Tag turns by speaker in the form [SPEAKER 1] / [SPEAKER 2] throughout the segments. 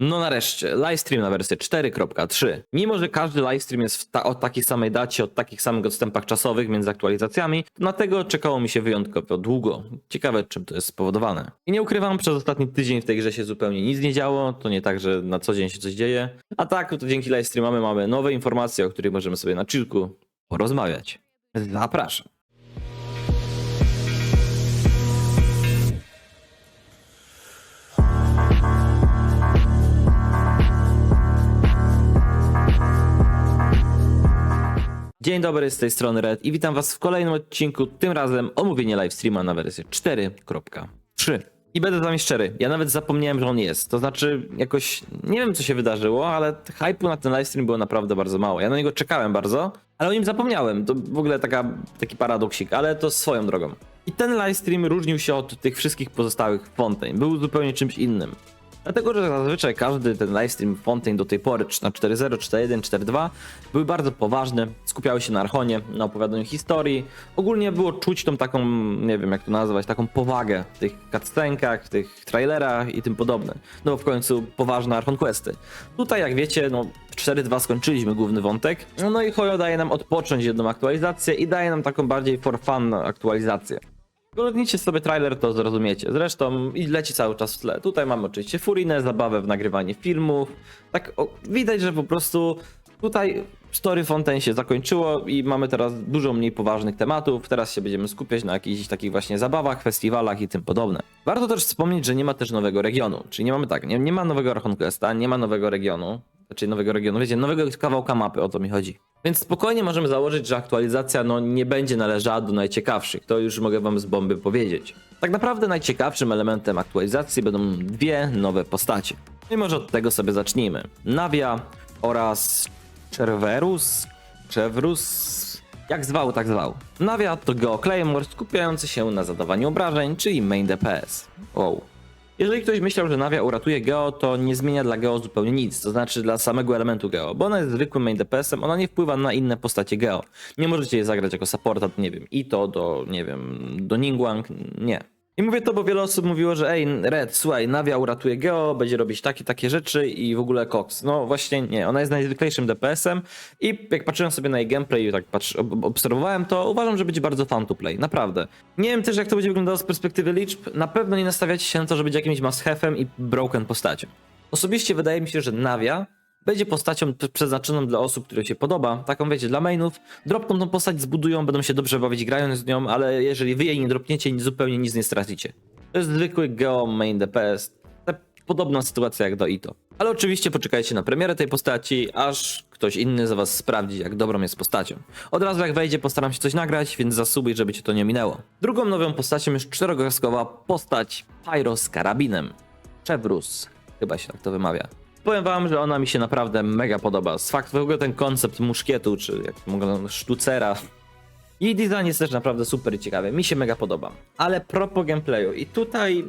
[SPEAKER 1] No nareszcie, livestream na wersję 4.3. Mimo, że każdy livestream jest ta o takiej samej dacie, o takich samych odstępach czasowych między aktualizacjami, na tego czekało mi się wyjątkowo długo. Ciekawe, czym to jest spowodowane. I nie ukrywam, przez ostatni tydzień w tej grze się zupełnie nic nie działo, to nie tak, że na co dzień się coś dzieje. A tak, to dzięki livestreamamy mamy nowe informacje, o których możemy sobie na chillku porozmawiać. Zapraszam. Dzień dobry, z tej strony Red i witam was w kolejnym odcinku, tym razem omówienie livestreama na wersję 4.3. I będę z szczery, ja nawet zapomniałem, że on jest. To znaczy, jakoś nie wiem co się wydarzyło, ale hype'u na ten livestream było naprawdę bardzo mało. Ja na niego czekałem bardzo, ale o nim zapomniałem. To w ogóle taka, taki paradoksik, ale to swoją drogą. I ten livestream różnił się od tych wszystkich pozostałych Fontaine. Był zupełnie czymś innym. Dlatego, że zazwyczaj każdy ten livestream Fontaine do tej pory, na 4.0, 4.1, 4.2, były bardzo poważne, skupiały się na Archonie, na opowiadaniu historii. Ogólnie było czuć tą taką, nie wiem jak to nazwać, taką powagę w tych cutscenkach, w tych trailerach i tym podobne. No bo w końcu poważne Archon Questy. Tutaj jak wiecie, no w 4.2 skończyliśmy główny wątek, no i Hoyo daje nam odpocząć jedną aktualizację i daje nam taką bardziej for fun aktualizację. Oglądnijcie sobie trailer, to zrozumiecie. Zresztą i leci cały czas w tle. Tutaj mamy oczywiście furinę, zabawę w nagrywanie filmów. Tak o, widać, że po prostu tutaj story Fontaine się zakończyło i mamy teraz dużo mniej poważnych tematów. Teraz się będziemy skupiać na jakichś takich właśnie zabawach, festiwalach i tym podobne. Warto też wspomnieć, że nie ma też nowego regionu. Czyli nie mamy tak, nie, nie ma nowego Archon Questa, nie ma nowego regionu. Znaczy nowego regionu, wiecie, nowego kawałka mapy, o to mi chodzi. Więc spokojnie możemy założyć, że aktualizacja no, nie będzie należała do najciekawszych. To już mogę wam z bomby powiedzieć. Tak naprawdę najciekawszym elementem aktualizacji będą dwie nowe postacie. I może od tego sobie zacznijmy. Navia oraz Cerberus, Chevrus, jak zwał, tak zwał. Navia to Geo Claymore skupiający się na zadawaniu obrażeń, czyli main DPS. Wow. Jeżeli ktoś myślał, że Navia uratuje Geo, to nie zmienia dla Geo zupełnie nic, to znaczy dla samego elementu Geo, bo ona jest zwykłym main DPS-em, ona nie wpływa na inne postacie Geo. Nie możecie jej zagrać jako supporta, nie wiem, Ito, do, nie wiem, do Ningguang, nie. I mówię to, bo wiele osób mówiło, że ej, Red, słuchaj, Navia uratuje Geo, będzie robić takie, takie rzeczy i w ogóle Cox. No właśnie nie, ona jest najzwyklejszym DPS-em i jak patrzyłem sobie na jej gameplay i tak patrz, ob obserwowałem to, uważam, że będzie bardzo fun to play, naprawdę. Nie wiem też jak to będzie wyglądało z perspektywy liczb, na pewno nie nastawiacie się na to, że będzie jakimś must-have'em i broken postacią. Osobiście wydaje mi się, że Navia będzie postacią przeznaczoną dla osób, które się podoba, taką wiecie, dla mainów. Dropną tą postać, zbudują, będą się dobrze bawić grając z nią, ale jeżeli wy jej nie dropniecie, zupełnie nic nie stracicie. To jest zwykły Geo main DPS, podobna sytuacja jak do Ito. Ale oczywiście poczekajcie na premierę tej postaci, aż ktoś inny za was sprawdzi, jak dobrą jest postacią. Od razu jak wejdzie, postaram się coś nagrać, więc zasubuj, żeby cię to nie minęło. Drugą nową postacią jest czterogwiazdkowa postać Pyro z karabinem. Chevrus, chyba się tak to wymawia. Powiem wam, że ona mi się naprawdę mega podoba. Z fakt w ogóle ten koncept muszkietu, czy jak mogę sztucera. Jej design jest też naprawdę super ciekawy. Mi się mega podoba. Ale propos gameplayu. I tutaj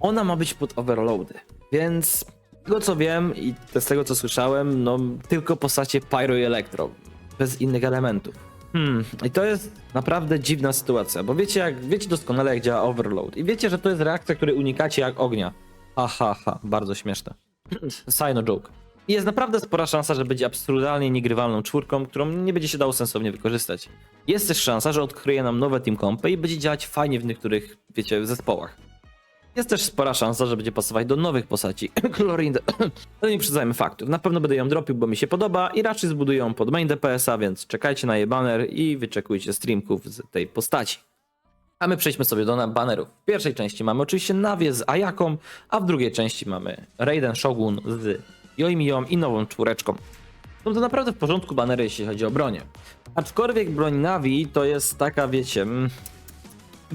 [SPEAKER 1] ona ma być pod overloady. Więc z tego co wiem i z tego co słyszałem, no tylko postacie Pyro i Electro. Bez innych elementów. Hmm, i to jest naprawdę dziwna sytuacja, bo wiecie jak, wiecie doskonale jak działa overload i wiecie, że to jest reakcja, której unikacie jak ognia. Ha, ha, ha, bardzo śmieszne. Sino joke. I jest naprawdę spora szansa, że będzie absurdalnie niegrywalną czwórką, którą nie będzie się dało sensownie wykorzystać. Jest też szansa, że odkryje nam nowe team compy i będzie działać fajnie w niektórych, wiecie, zespołach. Jest też spora szansa, że będzie pasować do nowych postaci. Chlorine. Ale nie przyznajmy faktów. Na pewno będę ją dropił, bo mi się podoba i raczej zbuduję ją pod main DPS-a, więc czekajcie na jej banner i wyczekujcie streamków z tej postaci. A my przejdźmy sobie do banerów. W pierwszej części mamy oczywiście Nawię z Ayaką, a w drugiej części mamy Raiden Shogun z Yoimiją i nową czwóreczką. Są to naprawdę w porządku banery, jeśli chodzi o bronię. Aczkolwiek broń Navi to jest taka, wiecie... mm,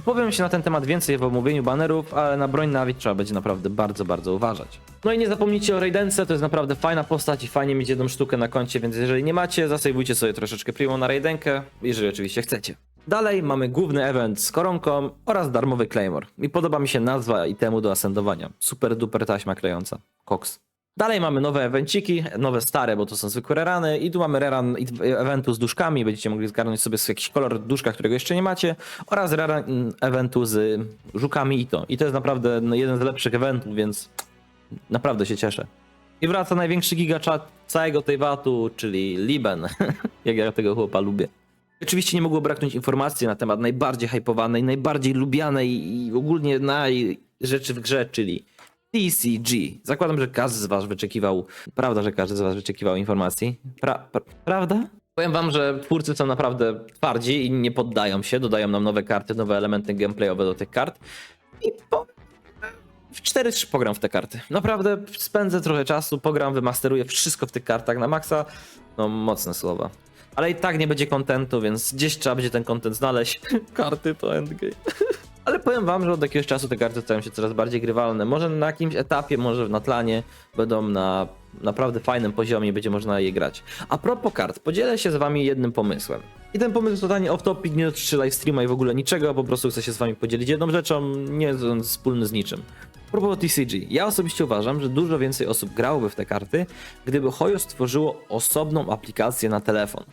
[SPEAKER 1] Powiem się na ten temat więcej w omówieniu banerów, ale na broń Navi trzeba będzie naprawdę bardzo, bardzo uważać. No i nie zapomnijcie o Raidence, to jest naprawdę fajna postać i fajnie mieć jedną sztukę na koncie, więc jeżeli nie macie, zasejwujcie sobie troszeczkę primo na Raidenkę, jeżeli oczywiście chcecie. Dalej mamy główny event z koronką oraz darmowy Claymore. I podoba mi się nazwa i temu do asendowania. Super duper taśma klejąca. Cox. Dalej mamy nowe evenciki, nowe stare, bo to są zwykłe rerany i tu mamy reran eventu z duszkami, będziecie mogli zgarnąć sobie jakiś kolor duszka, którego jeszcze nie macie oraz reran eventu z żukami i to. I to jest naprawdę no, jeden z lepszych eventów, więc naprawdę się cieszę. I wraca największy gigaczat całego tej watu, czyli Liben, jak ja tego chłopa lubię. Oczywiście nie mogło braknąć informacji na temat najbardziej hypowanej, najbardziej lubianej i ogólnie naj rzeczy w grze, czyli TCG. Zakładam, że każdy z was wyczekiwał, prawda, że każdy z was wyczekiwał informacji. Pra, pra, prawda? Powiem wam, że twórcy są naprawdę twardzi i nie poddają się, dodają nam nowe karty, nowe elementy gameplayowe do tych kart. I po, w 4-3 pogram w te karty. Naprawdę spędzę trochę czasu, pogram, wymasteruję wszystko w tych kartach na maksa. No, mocne słowa. Ale i tak nie będzie kontentu, więc gdzieś trzeba będzie ten kontent znaleźć. Karty to endgame. Ale powiem wam, że od jakiegoś czasu te karty stają się coraz bardziej grywalne. Może na jakimś etapie, może na tlanie będą na naprawdę fajnym poziomie będzie można je grać. A propos kart, podzielę się z wami jednym pomysłem. I ten pomysł totalnie off-topic, nie dotyczy livestreama i w ogóle niczego, po prostu chcę się z wami podzielić jedną rzeczą, nie wspólny z niczym. Propos TCG. Ja osobiście uważam, że dużo więcej osób grałoby w te karty, gdyby Hoyo stworzyło osobną aplikację na telefon.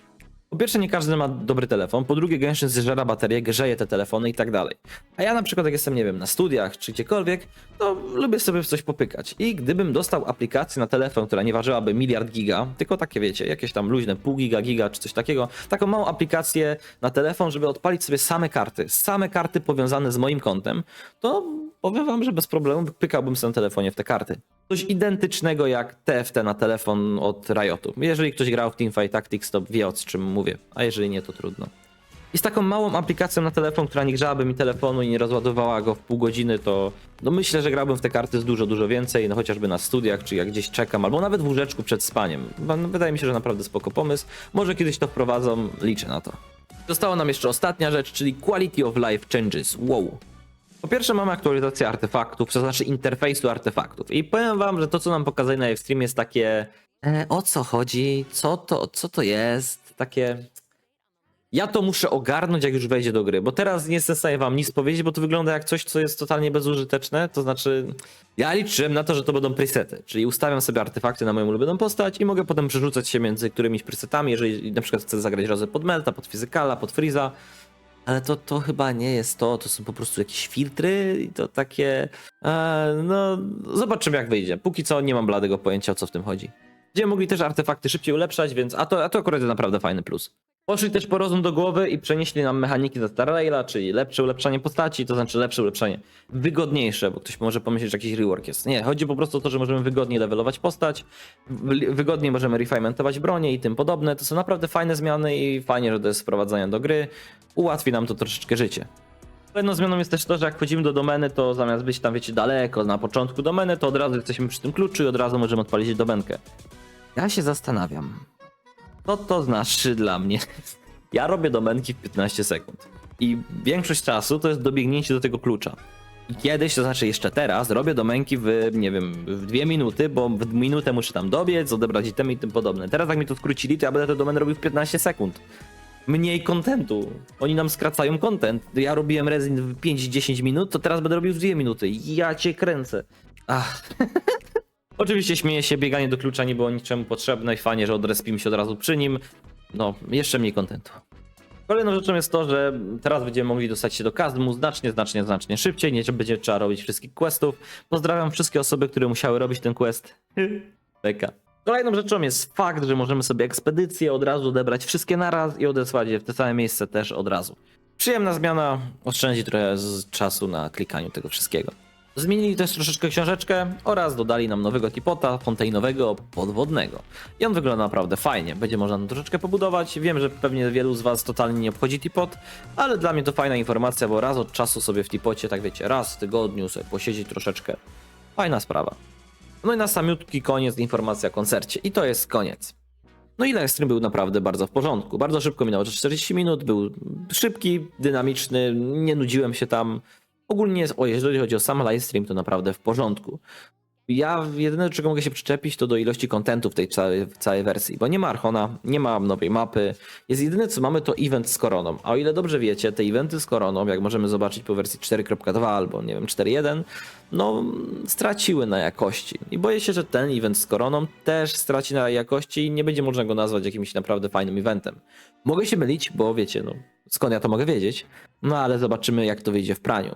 [SPEAKER 1] Po pierwsze, nie każdy ma dobry telefon, po drugie, Genshin zżera baterię, grzeje te telefony i tak dalej. A ja na przykład, jak jestem, nie wiem, na studiach czy gdziekolwiek, to lubię sobie w coś popykać. I gdybym dostał aplikację na telefon, która nie ważyłaby miliard giga, tylko takie wiecie, jakieś tam luźne pół giga, giga czy coś takiego, taką małą aplikację na telefon, żeby odpalić sobie same karty, same karty powiązane z moim kontem, to powiem wam, że bez problemu pykałbym sobie na telefonie w te karty. Coś identycznego jak TFT na telefon od Riotu. Jeżeli ktoś grał w Teamfight Tactics, to wie o czym mówię, a jeżeli nie, to trudno. I z taką małą aplikacją na telefon, która nie grzałaby mi telefonu i nie rozładowała go w pół godziny, to no myślę, że grałbym w te karty z dużo, dużo więcej, no chociażby na studiach, czy jak gdzieś czekam, albo nawet w łóżeczku przed spaniem. No, Wydaje mi się, że naprawdę spoko pomysł. Może kiedyś to wprowadzą, liczę na to. Została nam jeszcze ostatnia rzecz, czyli Quality of Life Changes. Wow. Po pierwsze mamy aktualizację artefaktów, to znaczy interfejsu artefaktów. I powiem wam, że to co nam pokazali na stream jest takie e, o co chodzi, co to, co to jest, takie ja to muszę ogarnąć, jak już wejdzie do gry, bo teraz nie jestem w stanie wam nic powiedzieć, bo to wygląda jak coś, co jest totalnie bezużyteczne. To znaczy, ja liczyłem na to, że to będą presety, czyli ustawiam sobie artefakty na moją ulubioną postać i mogę potem przerzucać się między którymiś presetami, jeżeli na przykład chcę zagrać razem pod Melta, pod Fizykala, pod Freeza. Ale to, to chyba nie jest to, to są po prostu jakieś filtry i to takie. E, no, zobaczymy jak wyjdzie. Póki co nie mam bladego pojęcia o co w tym chodzi. Będziemy mogli też artefakty szybciej ulepszać, więc a to, a to akurat jest naprawdę fajny plus. Poszli też po rozum do głowy i przenieśli nam mechaniki ze Star Raila, czyli lepsze ulepszanie postaci, to znaczy lepsze ulepszanie, wygodniejsze, bo ktoś może pomyśleć, że jakiś rework jest. Nie, chodzi po prostu o to, że możemy wygodniej levelować postać, wygodniej możemy refinementować bronię i tym podobne. To są naprawdę fajne zmiany i fajnie, że to jest wprowadzanie do gry. Ułatwi nam to troszeczkę życie. Kolejną zmianą jest też to, że jak wchodzimy do domeny, to zamiast być tam, wiecie, daleko, na początku domeny, to od razu jesteśmy przy tym kluczu i od razu możemy odpalić domenkę. Ja się zastanawiam, co to znaczy dla mnie? Ja robię domenki w 15 sekund. I większość czasu to jest dobiegnięcie do tego klucza. I kiedyś, to znaczy jeszcze teraz, robię domenki w, nie wiem, w dwie minuty, bo w minutę muszę tam dobiec, odebrać itemy i tym podobne. Teraz jak mi to skrócili, to ja będę te domeny robił w 15 sekund. Mniej kontentu. Oni nam skracają content. Ja robiłem Resin w 5-10 minut, to teraz będę robił w 2 minuty. Ja cię kręcę. Ach. Oczywiście śmieję się, bieganie do klucza nie było niczemu potrzebne i fajnie, że odrespimy się od razu przy nim. No, jeszcze mniej kontentu. Kolejną rzeczą jest to, że teraz będziemy mogli dostać się do Kazmu znacznie, znacznie, znacznie szybciej. Nie będzie trzeba robić wszystkich questów. Pozdrawiam wszystkie osoby, które musiały robić ten quest. Beka. Kolejną rzeczą jest fakt, że możemy sobie ekspedycje od razu odebrać wszystkie naraz i odesłać je w te same miejsce też od razu. Przyjemna zmiana, oszczędzi trochę czasu na klikaniu tego wszystkiego. Zmienili też troszeczkę książeczkę oraz dodali nam nowego tipota fontainowego podwodnego. I on wygląda naprawdę fajnie. Będzie można troszeczkę pobudować. Wiem, że pewnie wielu z Was totalnie nie obchodzi tipot, ale dla mnie to fajna informacja, bo raz od czasu sobie w tipocie, tak wiecie, raz w tygodniu sobie posiedzieć troszeczkę. Fajna sprawa. No i na samiutki koniec informacja o koncercie. I to jest koniec. No i livestream był naprawdę bardzo w porządku. Bardzo szybko minęło 40 minut, był szybki, dynamiczny, nie nudziłem się tam. Ogólnie, jeżeli chodzi o sam livestream, to naprawdę w porządku. Ja jedyne, do czego mogę się przyczepić, to do ilości kontentu w tej całej, całej wersji, bo nie ma Archona, nie ma nowej mapy. Jest jedyne, co mamy, to event z koroną. A o ile dobrze wiecie, te eventy z koroną, jak możemy zobaczyć po wersji 4.2 albo nie wiem 4.1, no straciły na jakości. I boję się, że ten event z koroną też straci na jakości i nie będzie można go nazwać jakimś naprawdę fajnym eventem. Mogę się mylić, bo wiecie, no skąd ja to mogę wiedzieć, no ale zobaczymy, jak to wyjdzie w praniu.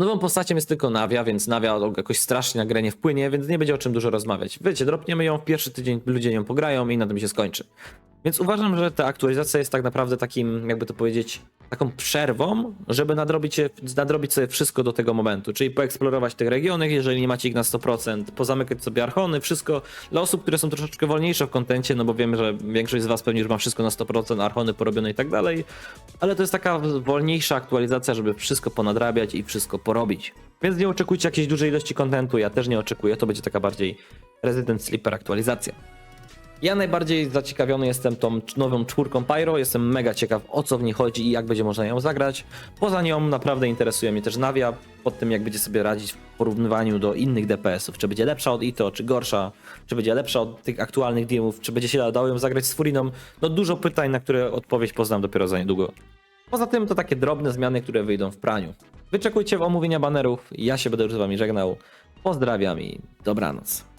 [SPEAKER 1] Nową postacią jest tylko Navia, więc Navia jakoś strasznie na grę nie wpłynie, więc nie będzie o czym dużo rozmawiać. Wiecie, dropniemy ją w pierwszy tydzień, ludzie nią pograją i na tym się skończy. Więc uważam, że ta aktualizacja jest tak naprawdę takim, jakby to powiedzieć, taką przerwą, żeby nadrobić, nadrobić sobie wszystko do tego momentu, czyli poeksplorować te regiony, jeżeli nie macie ich na 100%, pozamykać sobie archony, wszystko dla osób, które są troszeczkę wolniejsze w kontencie, no bo wiem, że większość z was pewnie już ma wszystko na 100%, archony porobione i tak dalej, ale to jest taka wolniejsza aktualizacja, żeby wszystko ponadrabiać i wszystko porobić. Więc nie oczekujcie jakiejś dużej ilości kontentu, ja też nie oczekuję, to będzie taka bardziej Resident Sleeper aktualizacja. Ja najbardziej zaciekawiony jestem tą nową czwórką Pyro, jestem mega ciekaw o co w niej chodzi i jak będzie można ją zagrać. Poza nią naprawdę interesuje mnie też Navia, pod tym jak będzie sobie radzić w porównywaniu do innych DPS-ów, czy będzie lepsza od Ito, czy gorsza, czy będzie lepsza od tych aktualnych DMów, czy będzie się dało ją zagrać z Furiną. No dużo pytań, na które odpowiedź poznam dopiero za niedługo. Poza tym to takie drobne zmiany, które wyjdą w praniu. Wyczekujcie w omówienia banerów, ja się będę już z wami żegnał. Pozdrawiam i dobranoc.